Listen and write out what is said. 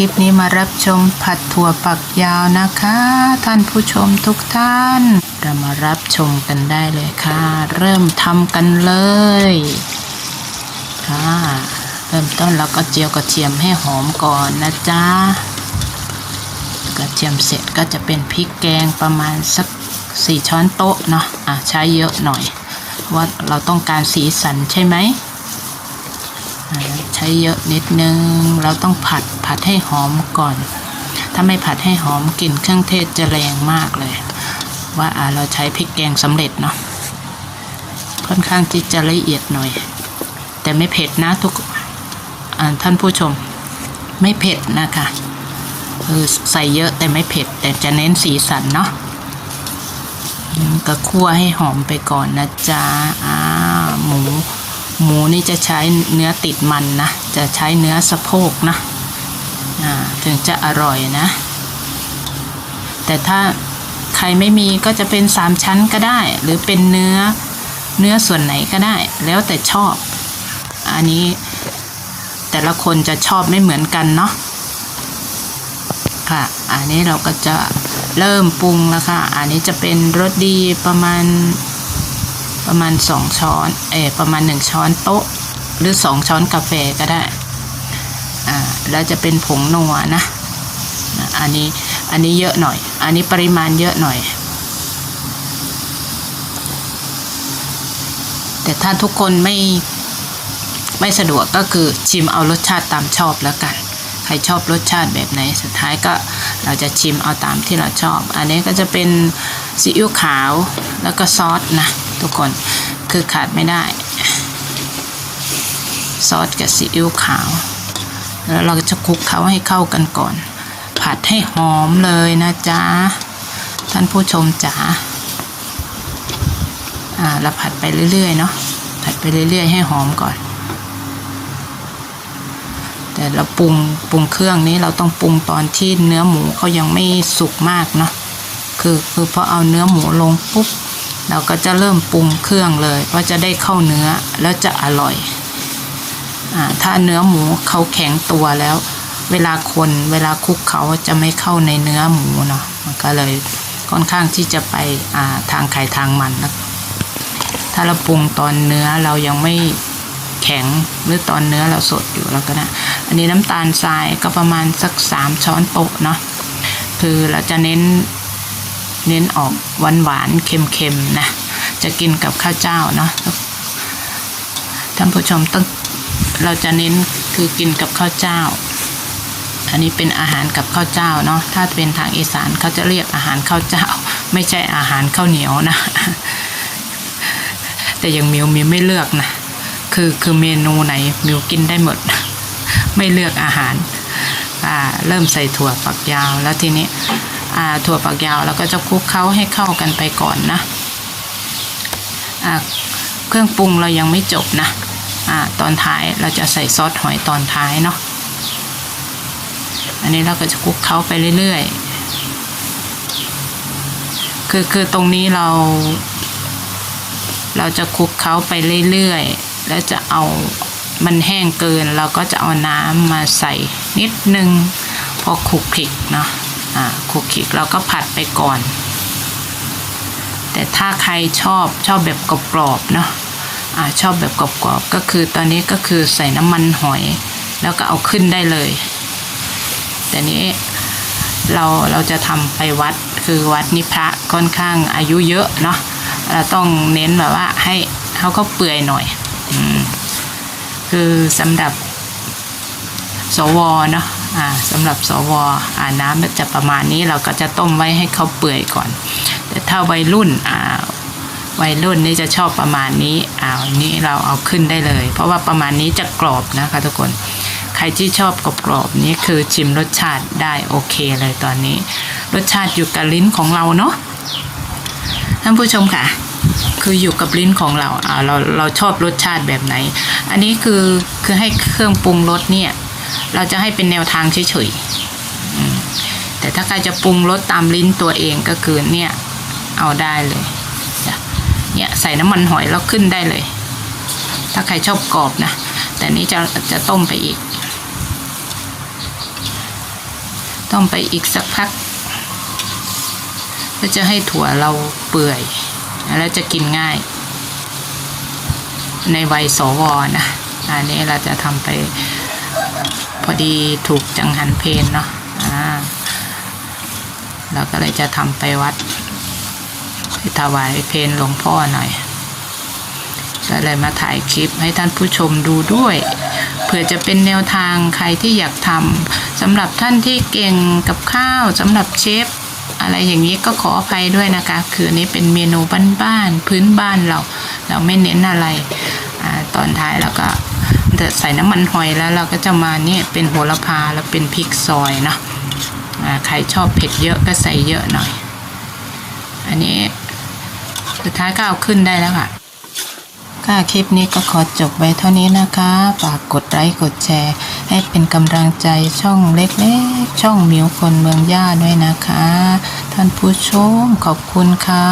คลิปนี้มารับชมผัดถั่วปักยาวนะคะ ท่านผู้ชมทุกท่าน เรามารับชมกันได้เลยค่ะ เริ่มทำกันเลยค่ะเริ่มต้นเราก็เจียวกระเทียมให้หอมก่อนนะจ๊ะกระเทียมเสร็จก็จะเป็นพริกแกงประมาณสักสี่ช้อนโต๊ะเนาะอะใช้เยอะหน่อยว่าเราต้องการสีสันใช่ไหม ใช้เยอะนิดนึง เราต้องผัดผัดให้หอมก่อน ถ้าไม่ผัดให้หอมกลิ่นเครื่องเทศจะแรงมากเลย ว่าเราใช้พริกแกงสำเร็จเนาะค่อนข้างที่จะละเอียดหน่อย แต่ไม่เผ็ดนะทุกท่านผู้ชม ไม่เผ็ดนะคะคือใส่เยอะแต่ไม่เผ็ด แต่จะเน้นสีสันเนาะก็คั่วให้หอมไปก่อนนะจ๊ะอ่าหมู หมูนี่จะใช้เนื้อติดมันนะ จะใช้เนื้อสะโพกนะถึงจะอร่อยนะ แต่ถ้าใครไม่มีก็จะเป็นสามชั้นก็ได้ หรือเป็นเนื้อเนื้อส่วนไหนก็ได้ แล้วแต่ชอบ อันนี้แต่ละคนจะชอบไม่เหมือนกันเนาะค่ะ อันนี้เราก็จะเริ่มปรุงแล้วค่ะ อันนี้จะเป็นรสดีประมาณ ประมาณสองช้อนเออประมาณหนึ่งช้อนโต๊ะ หรือสองช้อนกาแฟก็ได้อ่าแล้วจะเป็นผงนัวนะอะอันนี้อันนี้เยอะหน่อย อันนี้ปริมาณเยอะหน่อย แต่ถ้าทุกคนไม่ไม่สะดวกก็คือชิมเอารสชาติตามชอบแล้วกัน ใครชอบรสชาติแบบไหน สุดท้ายก็เราจะชิมเอาตามที่เราชอบ อันนี้ก็จะเป็นซีอิ๊วขาวแล้วก็ซอสนะ ทุกคนคือขาดไม่ได้ ซอสกับซีอิ๊วขาว แล้วเราจะคลุกเขาให้เข้ากันก่อน ผัดให้หอมเลยนะจ๊ะ ท่านผู้ชมจ๋าอ่าเราผัดไปเรื่อยๆเนาะผัดไปเรื่อยๆ ให้หอมก่อน แต่เราปรุงปรุงเครื่องนี้เราต้องปรุงตอนที่เนื้อหมูเขายังไม่สุกมากเนาะคือคือพอเอาเนื้อหมูลงปุ๊บ เราก็จะเริ่มปรุงเครื่องเลยว่าจะได้เข้าเนื้อแล้วจะอร่อยอถ้าเนื้อหมูเขาแข็งตัวแล้ว เวลาคนเวลาคลุกเขาจะไม่เข้าในเนื้อหมูเนาะมันก็เลยค่อนข้างที่จะไปาทางไข่ทางมันนะถ้าเราปรุงตอนเนื้อเรายังไม่แข็งหรือตอนเนื้อเราสดอยู่แล้วก็นะอันนี้น้ำตาลทรายก็ประมาณสักสามช้อนโต๊ะเนาะคือเราจะเน้น เน้นออกหวานหวานเค็มๆนะ จะกินกับข้าวเจ้าเนาะท่านผู้ชมต้องเราจะเน้นคือกินกับข้าวเจ้า อันนี้เป็นอาหารกับข้าวเจ้าเนาะ ถ้าเป็นทางอีสานเขาจะเรียกอาหารข้าวเจ้า ไม่ใช่อาหารข้าวเหนียวนะ แต่อย่างมิวมิวไม่เลือกนะ คือคือเมนูไหนมิวกินได้หมด ไม่เลือกอาหารอ่าเริ่มใส่ถั่วฝักยาวแล้วทีนี้ ถั่วฝักยาวแล้วก็จะคลุกเคล้าให้เข้ากันไปก่อนนะเครื่องปรุงเรายังไม่จบนะอตอนท้ายเราจะใส่ซอสหอยตอนท้ายเนาะอันนี้เราก็จะคลุกเคล้าไปเรื่อยๆ คือคือตรงนี้เรา เราจะคลุกเคล้าไปเรื่อยๆ แล้วจะเอามันแห้งเกิน เราก็จะเอาน้ำมาใส่นิดนึงพอคลุกคลิกเนาะ อ่าคลุกคลิกเราก็ผัดไปก่อน แต่ถ้าใครชอบชอบแบบกรอบๆเนาะอ่าชอบแบบกรอบๆก็คือตอนนี้ก็คือใส่น้ำมันหอย แล้วก็เอาขึ้นได้เลย แต่นี้เราเราจะทำไปวัดคือวัดนิพระค่อนข้างอายุเยอะเนาะเราต้องเน้นแบบว่าให้เขาก็เปื่อยหน่อยอคือสำหรับสวเนาะ สำหรับสวอ่าน้ำจะประมาณนี้เราก็จะต้มไว้ให้เขาเปื่อยก่อน แต่ถ้าวัยรุ่นอ่าวัยรุ่นนี่จะชอบประมาณนี้อ่าอันนี้เราเอาขึ้นได้เลย เพราะว่าประมาณนี้จะกรอบนะคะทุกคนใครที่ชอบกรอบๆนี้คือชิมรสชาติได้โอเคเลยตอนนี้ รสชาติอยู่กับลิ้นของเราเนาะท่านผู้ชมค่ะ คืออยู่กับลิ้นของเราอ่าเราเราชอบรสชาติแบบไหน อันนี้คือคือให้เครื่องปรุงรสเนี่ย เราจะให้เป็นแนวทางเฉยๆแต่ถ้าใครจะปรุงรสตามลิ้นตัวเองก็คือเนี่ยเอาได้เลยเนี่ยใส่น้ำมันหอยแล้วขึ้นได้เลย ถ้าใครชอบกรอบนะ แต่นี้จะจะต้มไปอีก ต้มไปอีกสักพักก็จะให้ถั่วเราเปื่อย แล้วจะกินง่าย ในวัยสวนะ อันนี้เราจะทำไป อดีถูกจังหันเพนเนาะอ่าเราก็เลยจะทำไปวัดไปถวายเพนหลวงพ่อหน่อยก็เลยมาถ่ายคลิปให้ท่านผู้ชมดูด้วยเผื่อจะเป็นแนวทางใครที่อยากทำสำหรับท่านที่เก่งกับข้าวสำหรับเชฟอะไรอย่างนี้ก็ขออภัยด้วยนะคะ คืออนนี้เป็นเมนูบ้านๆพื้นบ้านเรา เราไม่เน้นอะไรอตอนท้ายแล้วก็ ใส่น้ำมันหอยแล้วเราก็จะมาเนี่ยเป็นโหระพาแล้วเป็นพริกซอยเนาะใครชอบเผ็ดเยอะก็ใส่เยอะหน่อย อันนี้สุดท้ายก็เอาขึ้นได้แล้วค่ะค่ะคลิปนี้ก็ขอจบไว้เท่านี้นะคะ ฝากกดไลค์กดแชร์ ให้เป็นกำลังใจช่องเล็กๆ ช่องมิวคนเมืองย่าด้วยนะคะ ท่านผู้ชมขอบคุณค่ะ